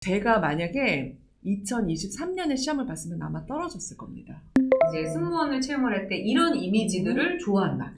제가 만약에 2023년에 시험을 봤으면 아마 떨어졌을 겁니다. 이제 승무원을 채용을 할 때 이런 이미지들을 좋아한다.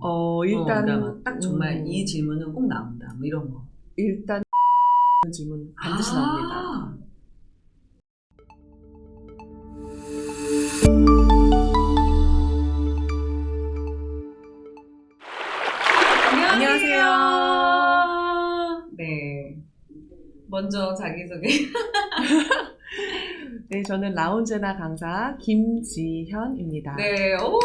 어, 어, 일단 그러니까 딱 정말 음, 이 질문은 꼭 나온다. 뭐 이런 거. 일단 질문 반드시 아. 나옵니다. 안녕하세요. 네. 먼저 자기소개. 네, 저는 라운제나 강사 김지현입니다. 네, 오!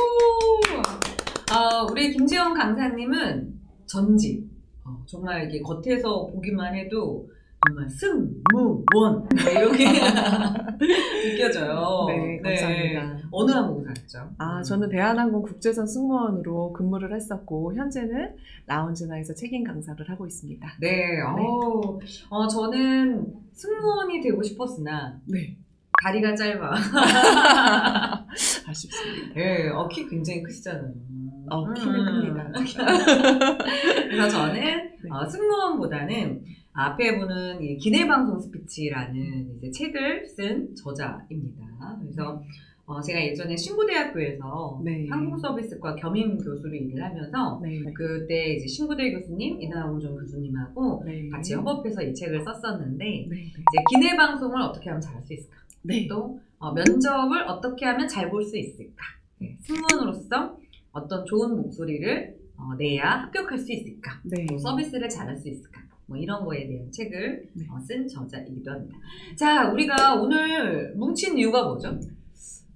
아, 우리 김지영 강사님은 전직. 어, 정말 이게 겉에서 보기만 해도 정말 승무원. 뭐 이렇게 느껴져요. 네, 감사합니다. 어느 항공사였죠? 아, 저는 대한항공 국제선 승무원으로 근무를 했었고 현재는 라운제나에서 책임 강사를 하고 있습니다. 네, 어, 어, 저는 승무원이 되고 싶었으나 네, 다리가 짧아. 아쉽습니다. 네, 어, 키 굉장히 크시잖아요. 어, 키는 음. 큽니다. 그래서 저는 네. 어, 승무원보다는 앞에 보는 이 기내 방송 스피치라는 이제 책을 쓴 저자입니다. 그래서 어, 제가 예전에 신구대학교에서 네. 항공서비스과 겸임 교수로 일을 하면서 네, 네. 그때 이제 신구대 교수님, 이나홍준 교수님하고 네. 같이 협업해서 이 책을 썼었는데 네, 네. 이제 기내 방송을 어떻게 하면 잘할 수 있을까? 네. 또 어, 면접을 어떻게 하면 잘 볼 수 있을까? 네, 승무원으로서 어떤 좋은 목소리를 어, 내야 합격할 수 있을까? 네. 또 서비스를 잘할 수 있을까? 뭐 이런 거에 대한 책을 네. 어, 쓴 저자이기도 합니다. 자, 우리가 오늘 뭉친 이유가 뭐죠?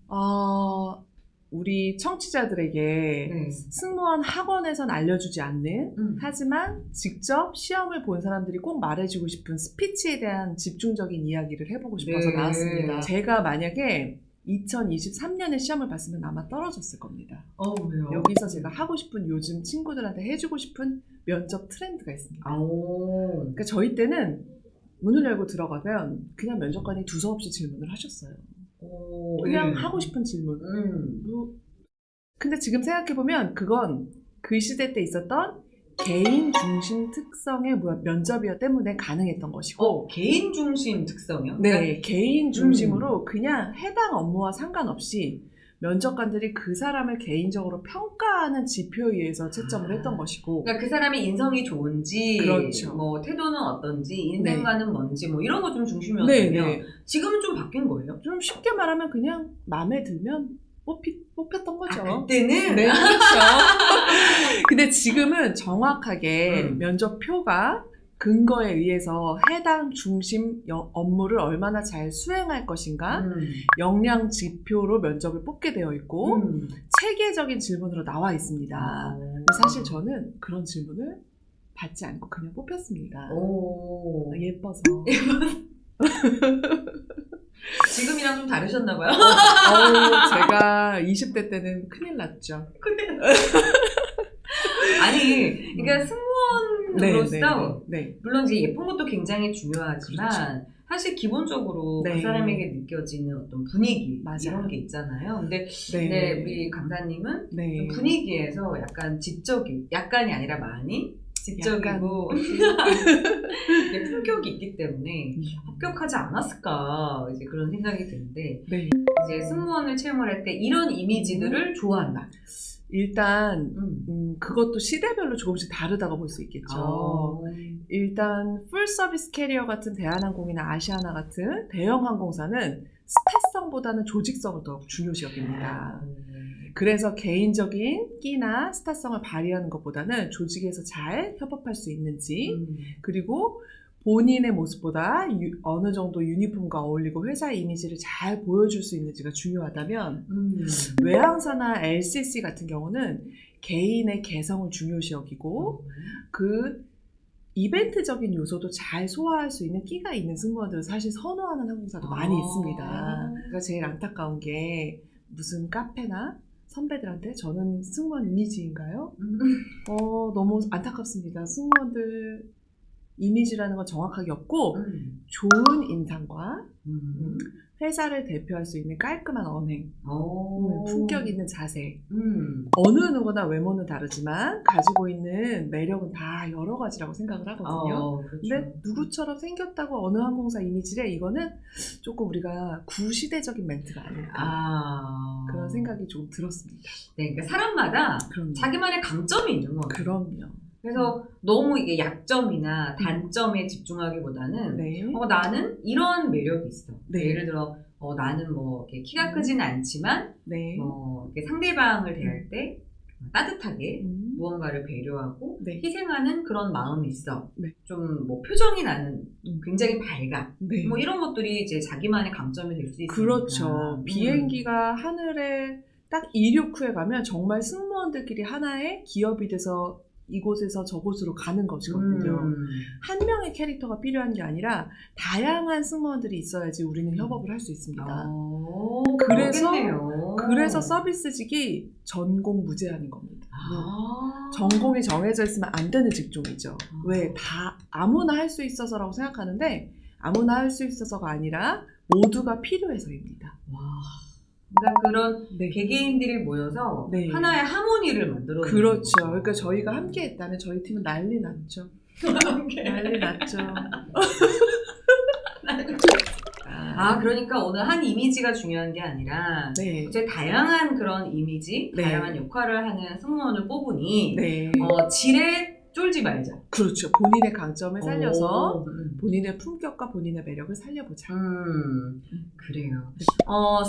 어, 우리 청취자들에게 네. 승무원 학원에선 알려주지 않는 음. 하지만 직접 시험을 본 사람들이 꼭 말해주고 싶은 스피치에 대한 집중적인 이야기를 해보고 싶어서 네. 나왔습니다. 제가 만약에 2023년에 시험을 봤으면 아마 떨어졌을 겁니다. 어, 왜요? 여기서 제가 하고 싶은 요즘 친구들한테 해주고 싶은 면접 트렌드가 있습니다. 아오. 그러니까 저희 때는 문을 열고 들어가면 그냥 면접관이 두서없이 질문을 하셨어요. 오, 그냥 네. 하고 싶은 질문. 음. 뭐, 근데 지금 생각해보면 그건 그 시대 때 있었던 개인 중심 특성의 뭐- 면접이었 때문에 가능했던 것이고 어, 개인 중심 특성이요? 네, 개인 음. 중심으로 그냥 해당 업무와 상관없이 면접관들이 그 사람을 개인적으로 평가하는 지표에 의해서 채점을 아. 했던 것이고 그러니까 그 사람이 인성이 좋은지, 그렇죠. 뭐 태도는 어떤지, 인생관은 뭔지, 뭐 이런 거좀 네, 중심이었다면 네. 지금은 좀 바뀐 거예요. 좀 쉽게 말하면 그냥 마음에 들면 뽑히, 뽑혔던 거죠. 아, 그때는 네, 그렇죠. 근데 지금은 정확하게 음. 면접표가 근거에 의해서 해당 중심 여- 업무를 얼마나 잘 수행할 것인가 음. 역량 지표로 면접을 뽑게 되어 있고 음. 체계적인 질문으로 나와 있습니다. 아. 근데 사실 저는 그런 질문을 받지 않고 그냥 뽑혔습니다. 오. 예뻐서. 지금이랑 좀 다르셨나봐요. 어우, 제가 20대 때는 큰일 났죠. 아니, 그러니까 승무원으로서 네, 네. 물론 이제 예쁜 것도 굉장히 중요하지만 사실 기본적으로 네. 그 사람에게 느껴지는 어떤 분위기 맞아요. 이런 게 있잖아요. 근데 네. 네, 우리 강사님은 네. 분위기에서 약간 지적이 약간이 아니라 많이 지적이고 이게 품격이 있기 때문에 음. 합격하지 않았을까 이제 그런 생각이 드는데 네. 이제 승무원을 채용을 할 때 이런 이미지들을 좋아한다. 일단 음. 음, 그것도 시대별로 조금씩 다르다고 볼 수 있겠죠. 아. 일단 풀 서비스 캐리어 같은 대한항공이나 아시아나 같은 대형 항공사는 스타성보다는 조직성을 더욱 중요시 여깁니다. 그래서 개인적인 끼나 스타성을 발휘하는 것보다는 조직에서 잘 협업할 수 있는지 음. 그리고 본인의 모습보다 유- 어느 정도 유니폼과 어울리고 회사 이미지를 잘 보여줄 수 있는지가 중요하다면 음. 외항사나 LCC 같은 경우는 개인의 개성을 중요시 여기고 그 이벤트적인 요소도 잘 소화할 수 있는 끼가 있는 승무원들을 사실 선호하는 항공사도 많이 아. 있습니다. 그러니까 제일 안타까운 게 무슨 카페나 선배들한테 저는 승무원 이미지인가요? 음. 어, 너무 안타깝습니다. 승무원들 이미지라는 건 정확하게 없고 음. 좋은 인상과 음. 회사를 대표할 수 있는 깔끔한 언행, 오. 품격 있는 자세. 음. 어느 누구나 외모는 다르지만 가지고 있는 매력은 다 여러 가지라고 생각을 하거든요. 어, 그렇죠. 근데 누구처럼 생겼다고 어느 항공사 이미지래 이거는 조금 우리가 구시대적인 멘트가 아닐까 아. 그런 생각이 좀 들었습니다. 네, 그러니까 사람마다 그럼요. 자기만의 강점이 있는 거예요. 그럼요. 그래서 너무 이게 약점이나 단점에 집중하기보다는 네. 어, 나는 이런 매력이 있어. 네. 예를 들어 어, 나는 뭐 이렇게 키가 크지는 않지만 네. 뭐 이렇게 상대방을 대할 때 따뜻하게 음. 무언가를 배려하고 네. 희생하는 그런 마음이 있어. 네. 좀뭐 표정이 나는 음. 굉장히 밝아. 네. 뭐 이런 것들이 이제 자기만의 강점이 될 수 있으니까. 그렇죠. 음. 비행기가 하늘에 딱 이륙 후에 가면 정말 승무원들끼리 하나의 기업이 돼서 이곳에서 저곳으로 가는 것이거든요. 음. 한 명의 캐릭터가 필요한 게 아니라 다양한 승무원들이 있어야지 우리는 협업을 할 수 있습니다. 어, 그래서- 그렇겠네요. 그래서 서비스직이 전공 무제한인 겁니다. 아. 전공이 정해져 있으면 안 되는 직종이죠. 왜다 아무나 할 수 있어서라고 생각하는데 아무나 할 수 있어서가 아니라 모두가 필요해서입니다. 와. 그러니까 그런 네. 개개인들이 모여서 네. 하나의 하모니를 만들어. 그렇죠. 그러니까 저희가 함께 했다면 저희 팀은 난리 났죠. 난리 났죠. 아, 그러니까 오늘 한 이미지가 중요한 게 아니라 네. 이제 다양한 그런 이미지, 네. 다양한 역할을 하는 승무원을 뽑으니 네. 어, 질에 쫄지 말자. 그렇죠. 본인의 강점을 살려서 오, 음. 본인의 품격과 본인의 매력을 살려보자. 음, 그래요. 어,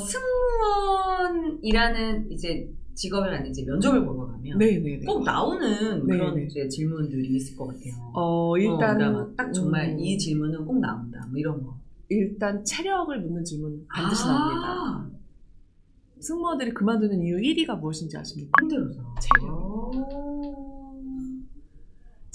승무원이라는 이제 직업이라는 이제 면접을 보러 가면 네네네. 꼭 나오는 네, 그런 네. 이제 질문들이 있을 것 같아요. 어, 일단, 그러니까 막딱 정말 음, 이 질문은 꼭 나온다. 뭐 이런 거. 일단 체력을 묻는 질문 반드시 아, 나옵니다. 승무원들이 그만두는 이유 1위가 무엇인지 아십니까? 힘들어서. 체력.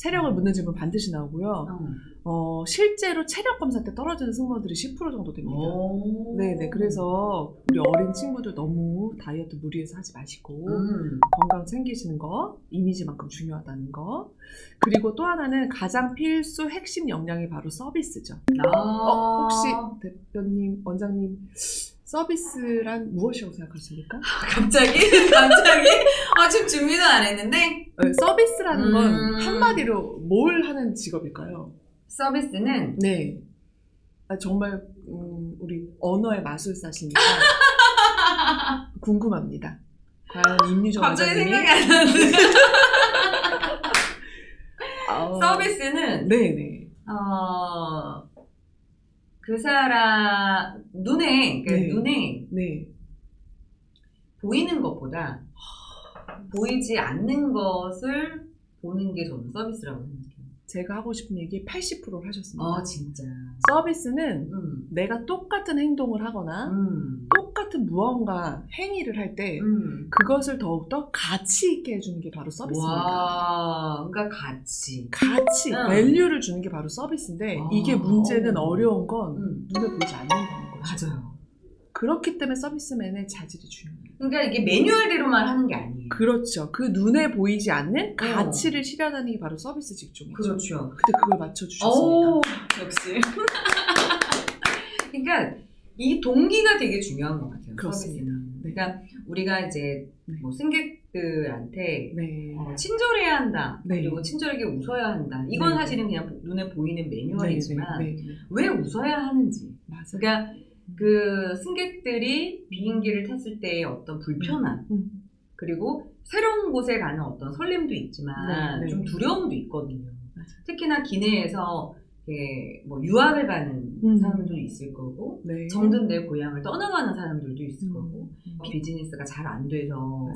오. 체력을 묻는 질문 반드시 나오고요. 어. 어, 실제로 체력 검사 때 떨어지는 승무원들이 10% 정도 됩니다. 오. 네네. 그래서 우리 어린 친구들 너무 다이어트 무리해서 하지 마시고 음. 건강 챙기시는 거 이미지만큼 중요하다는 거 그리고 또 하나는 가장 필수 핵심 역량이 바로 서비스죠. 아. 어, 혹시 대표님, 원장님 서비스란 무엇이라고 생각하십니까? 갑자기? 갑자기? 아, 지금 준비도 안 했는데? 네, 서비스라는 건 음. 한마디로 뭘 하는 직업일까요? 서비스는 네. 아, 정말 음, 우리 언어의 마술사시니까 궁금합니다. 과연 임유정 갑자기 생각이 안 나는데. 어, 서비스는 네네. 어, 그 사람 눈에 그 네. 눈에 네. 보이는 것보다 보이지 않는 것을 보는 게 저는 서비스라고 생각해요. 제가 하고 싶은 얘기 80%를 하셨습니다. 아 진짜. 서비스는 음. 내가 똑같은 행동을 하거나 음. 똑같은 무언가 행위를 할때 음. 그것을 더욱더 가치 있게 해주는 게 바로 서비스입니다. 와, 그러니까 같이. 가치, 응. 밸류를 주는 게 바로 서비스인데 아. 이게 문제는 어려운 건 음. 눈에 보이지 않는다는 거죠. 맞아요. 그렇기 때문에 서비스맨의 자질이 중요해요. 그러니까 이게 매뉴얼대로만 하는 게 아니에요. 그렇죠. 그 눈에 보이지 않는 가치를 실현하는 게 바로 서비스 직종이죠. 그렇죠. 근데 그걸 맞춰주셨습니다. 오, 역시. 그러니까 이 동기가 되게 중요한 것 같아요. 그렇습니다. 네. 그러니까 우리가 이제 네. 뭐 승객들한테 네. 어, 친절해야 한다. 네. 그리고 친절하게 웃어야 한다. 이건 네. 사실은 그냥 보- 눈에 보이는 매뉴얼이지만 네, 네. 왜 웃어야 하는지. 맞아요. 그러니까 그 승객들이 비행기를 탔을 때의 어떤 불편함 음. 그리고 새로운 곳에 가는 어떤 설렘도 있지만 네, 네. 좀 두려움도 있거든요. 특히나 기내에서 뭐 유학을 가는 음. 사람들도 있을 거고 네. 정든 내 고향을 떠나가는 사람들도 있을 음. 거고 음. 비즈니스가 잘 안 돼서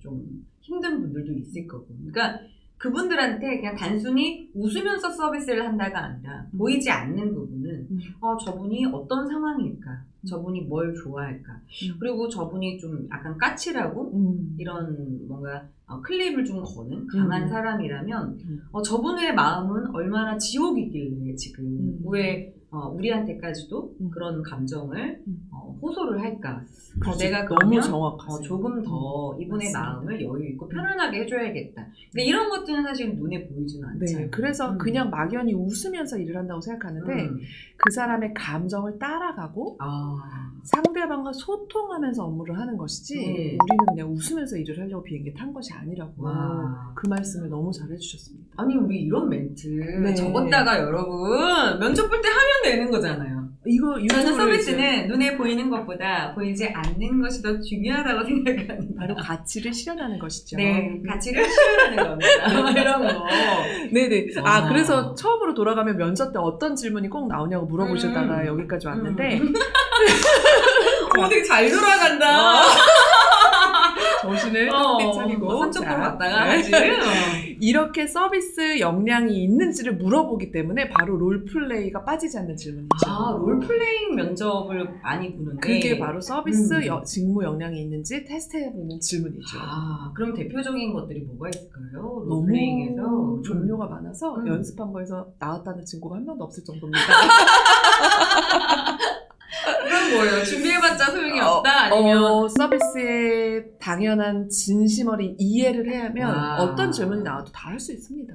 좀 힘든 분들도 있을 거고. 그러니까 그분들한테 그냥 단순히 웃으면서 서비스를 한다가 아니라 음. 보이지 않는 부분은 음. 어, 저분이 어떤 상황일까? 저분이 뭘 좋아할까? 음. 그리고 저분이 좀 약간 까칠하고 음. 이런 뭔가 어, 클립을 좀 거는 강한 음. 사람이라면 음. 어, 저분의 마음은 얼마나 지옥이길래 지금 음. 왜 어, 우리한테까지도 음. 그런 감정을 음. 어, 호소를 할까? 그렇죠. 내가 너무 정확하세요. 어, 조금 더 이분의 맞습니다. 마음을 여유 있고 편안하게 해줘야겠다. 근데 이런 것들은 사실 눈에 보이지는 않잖아요. 네, 그래서 음. 그냥 막연히 웃으면서 일을 한다고 생각하는데 음. 그 사람의 감정을 따라가고 아, 상대방과 소통하면서 업무를 하는 것이지 네. 우리는 그냥 웃으면서 일을 하려고 비행기 탄 것이 아니라고 와. 그 말씀을 너무 잘 해주셨습니다. 아니 우리 이런 멘트 네. 적었다가 여러분 면접 볼 때 하면 되는 거잖아요. 이거 저는 서비스는 눈에 보이는 것보다 보이지 않는 것이 더 중요하다고 생각합니다. 바로 가치를 실현하는 것이죠. 네, 가치를 실현하는 겁니다. 이런 거. 네네. 와. 아 그래서 처음으로 돌아가면 면접 때 어떤 질문이 꼭 나오냐고 물어보셨다가 음. 여기까지 왔는데 음. 어, 되게 잘 돌아간다. 정신을 어, 네, 딱 차리고 산책으로 자, 갔다가 네. 이렇게 서비스 역량이 있는지를 물어보기 때문에 바로 롤플레이가 빠지지 않는 질문이죠. 아, 롤플레잉 면접을 많이 보는데. 그게 바로 서비스 음. 여- 직무 역량이 있는지 테스트해보는 질문이죠. 아, 그럼 대표적인 것들이 뭐가 있을까요? 롤플레잉에서. 종류가 많아서 음. 연습한 거에서 나왔다는 친구가 한 명도 없을 정도입니다. 그럼 뭐예요? 준비해봤자 소용이 없다? 아니면. 어, 서비스에 당연한 진심 어린 이해를 해야 하면 아. 어떤 질문이 나와도 다 할 수 있습니다.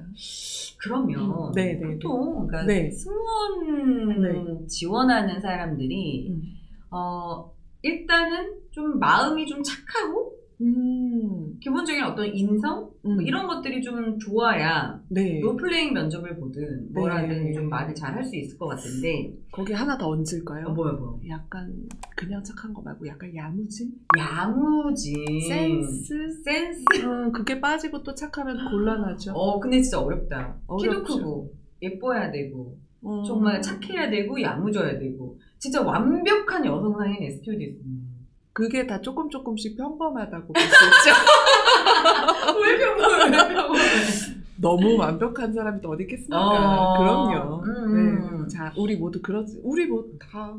그러면. 음, 네, 네, 보통, 그러니까 네. 승무원 네. 지원하는 사람들이, 음. 어, 일단은 좀 마음이 좀 착하고, 음, 기본적인 어떤 인성? 음. 뭐 이런 것들이 좀 좋아야 네. 롤플레잉 면접을 보든 뭐라든 네. 좀 말을 잘 할 수 있을 것 같은데 거기 하나 더 얹을까요? 어, 뭐야 뭐야 약간 그냥 착한 거 말고 약간 야무짐? 야무지 센스? 센스 음, 그게 빠지고 또 착하면 곤란하죠. 어 근데 진짜 어렵다 키도 어렵죠. 크고 예뻐야 되고 음. 정말 착해야 되고 야무져야 되고 진짜 완벽한 여성상인 스튜디오스 그게 다 조금 조금씩 평범하다고 볼 수 있죠. 왜 평범해 왜 평범해 너무 완벽한 사람이 또 어디 있겠습니까? 어. 그럼요. 음. 네. 자, 우리 모두 그러지. 우리 모두 다